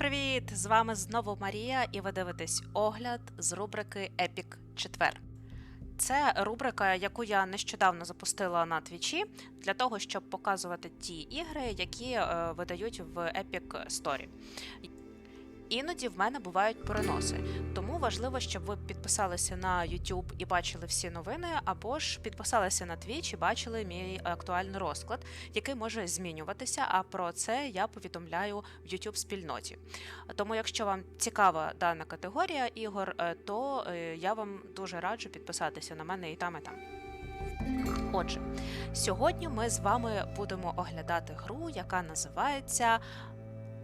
Привіт-привіт! З вами знову Марія, і ви дивитесь огляд з рубрики Епік Четвер. Це рубрика, яку я нещодавно запустила на твічі для того, щоб показувати ті ігри, які е, видають в Epic Story. Іноді в мене бувають переноси, тому важливо, щоб ви підписалися на YouTube і бачили всі новини, або ж підписалися на Twitch і бачили мій актуальний розклад, який може змінюватися. А про це я повідомляю в YouTube спільноті. Тому, якщо вам цікава дана категорія ігор, е, то е, я вам дуже раджу підписатися на мене і там, і там. Отже, сьогодні ми з вами будемо оглядати гру, яка називається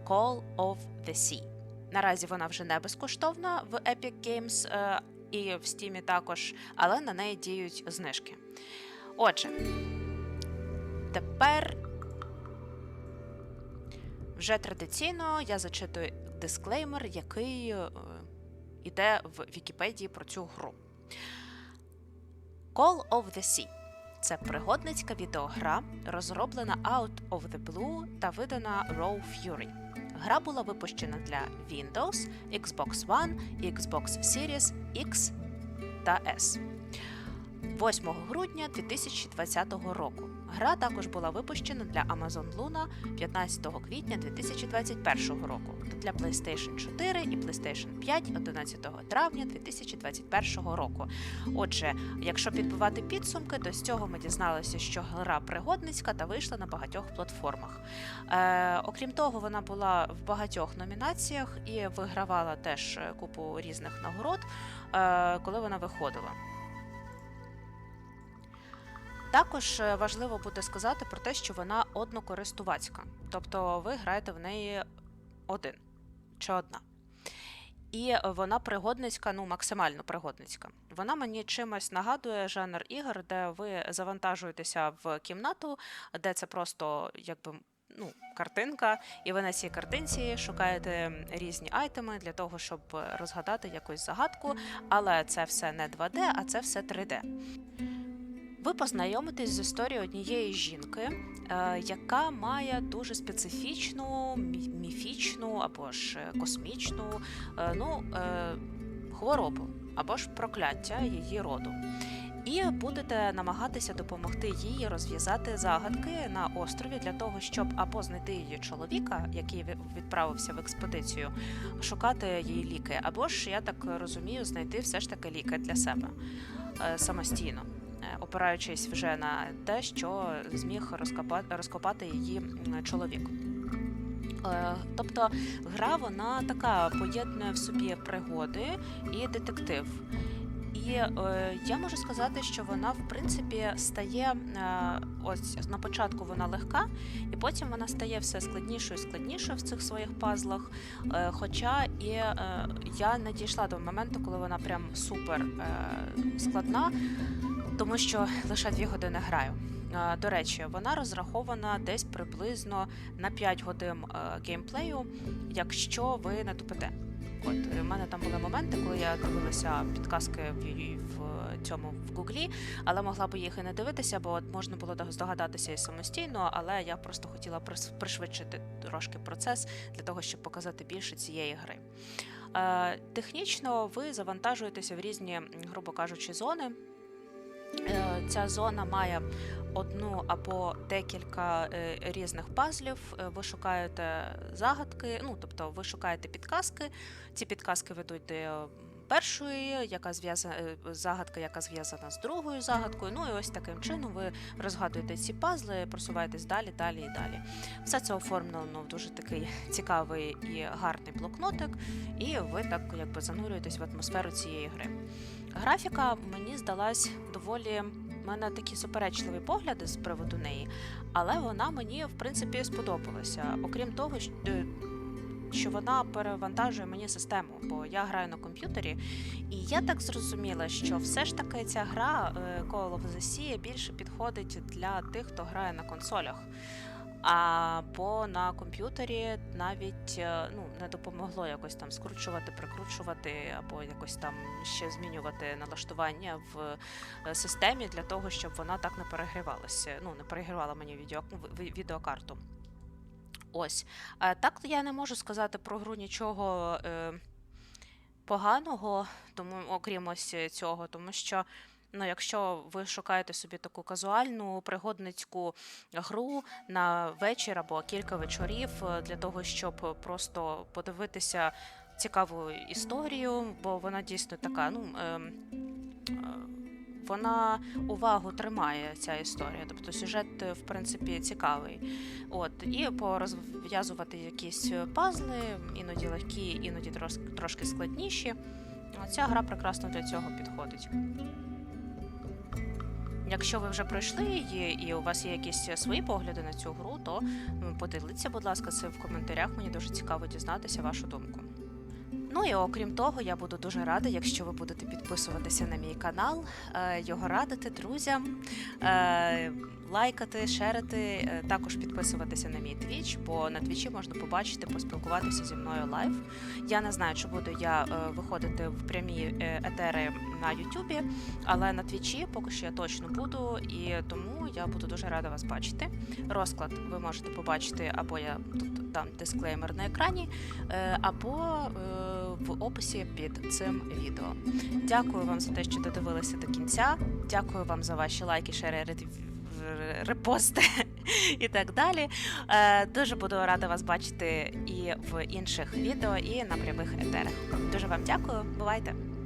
Call of the Sea. Наразі вона вже не безкоштовна в Epic Games е, і в Steam також, але на неї діють знижки. Отже, тепер вже традиційно я зачитую дисклеймер, який е, іде в Вікіпедії про цю гру. Call of the Sea це пригодницька відеогра, розроблена Out of the Blue та видана Raw Fury. Гра була випущена для Windows, Xbox One, Xbox Series X та S. 8 грудня 2020 року. Гра також була випущена для Amazon Luna 15 квітня 2021 року для PlayStation 4 і PlayStation 5 11 травня 2021 року. Отже, якщо підбивати підсумки, то з цього ми дізналися, що гра пригодницька та вийшла на багатьох платформах. Е, Окрім того, вона була в багатьох номінаціях і вигравала теж купу різних нагород, е, коли вона виходила. Також е, важливо буде сказати про те, що вона однокористувацька, тобто ви граєте в неї один чи одна. І вона пригодницька, ну максимально пригодницька. Вона мені чимось нагадує жанр ігор, де ви завантажуєтеся в кімнату, де це просто якби. Ну, картинка, і ви на цій картинці шукаєте різні айтеми для того, щоб розгадати якусь загадку, але це все не 2D, а це все 3D. Ви познайомитесь з історією однієї жінки, е, яка має дуже специфічну, міфічну або ж космічну е, ну, е, хворобу або ж прокляття її роду. І будете намагатися допомогти їй розв'язати загадки на острові для того, щоб або знайти її чоловіка, який відправився в експедицію, шукати її ліки, або ж я так розумію, знайти все ж таки ліки для себе самостійно. Е, опираючись вже на те, що зміг розкопати, її чоловік. Е, тобто гра вона така поєднує в собі пригоди і детектив. І е, я можу сказати, що вона в принципі стає е, ось на початку вона легка, і потім вона стає все складнішою і складнішою в цих своїх пазлах. Е, хоча і е, я не дійшла до моменту, коли вона прям супер е, складна тому що лише дві години граю. До речі, вона розрахована десь приблизно на 5 годин геймплею, якщо ви не тупите. От у мене там були моменти, коли я дивилася підказки в, в цьому в Гуглі, але могла б їх і не дивитися, бо от можна було здогадатися і самостійно, але я просто хотіла пришвидшити трошки процес для того, щоб показати більше цієї гри. Е, Технічно ви завантажуєтеся в різні, грубо кажучи, зони. Е, ця зона має одну або декілька е, різних пазлів. Е, ви шукаєте загадки, ну тобто ви шукаєте підказки. Ці підказки ведуть до першої, яка зв'язана загадка, яка зв'язана з другою загадкою. Ну і ось таким чином ви розгадуєте ці пазли, просуваєтесь далі, далі і далі. Все це оформлено в дуже такий цікавий і гарний блокнотик, і ви так якби занурюєтесь в атмосферу цієї гри. Графіка мені здалась доволі. У мене такі суперечливі погляди з приводу неї, але вона мені в принципі сподобалася. Окрім того, що вона перевантажує мені систему, бо я граю на комп'ютері, і я так зрозуміла, що все ж таки ця гра е, Call of the Sea більше підходить для тих, хто грає на консолях. Або на комп'ютері навіть е, ну, не допомогло якось там скручувати, прикручувати, або якось там ще змінювати налаштування в е, системі для того, щоб вона так не перегрівалася. Ну, не перегрівала мені відео, відеокарту. Ось. Е, Так я не можу сказати про гру нічого поганого, тому, окрім ось цього, тому що. Ну, якщо ви шукаєте собі таку казуальну пригодницьку гру на вечір або кілька вечорів е, для того, щоб просто подивитися цікаву історію, бо вона дійсно така, ну. ем, е, вона увагу тримає ця історія, тобто сюжет, е, в принципі, цікавий. От, і порозв'язувати якісь пазли, іноді легкі, іноді трошки складніші. Ця гра прекрасно для цього підходить. Якщо ви вже пройшли її і у вас є якісь свої погляди на цю гру, то поділіться, будь ласка, це в коментарях. Мені дуже цікаво дізнатися вашу думку. Ну і окрім того, я буду дуже рада, якщо ви будете підписуватися на мій канал, е, його радити друзям, е, лайкати, шерити, е, також підписуватися на мій твіч, бо на твічі можна побачити, поспілкуватися зі мною лайв. Я не знаю, чи буду я е, виходити в прямі е, етери на Ютубі, але на твічі поки що я точно буду, і тому я буду дуже рада вас бачити. Розклад ви можете побачити, або я тут дам дисклеймер на екрані, або в описі під цим відео. Дякую вам за те, що додивилися до кінця. Дякую вам за ваші лайки, шери, ретв- репости і так далі. Е, Дуже буду рада вас бачити і в інших відео, і на прямих етерах. Дуже вам дякую. Бувайте!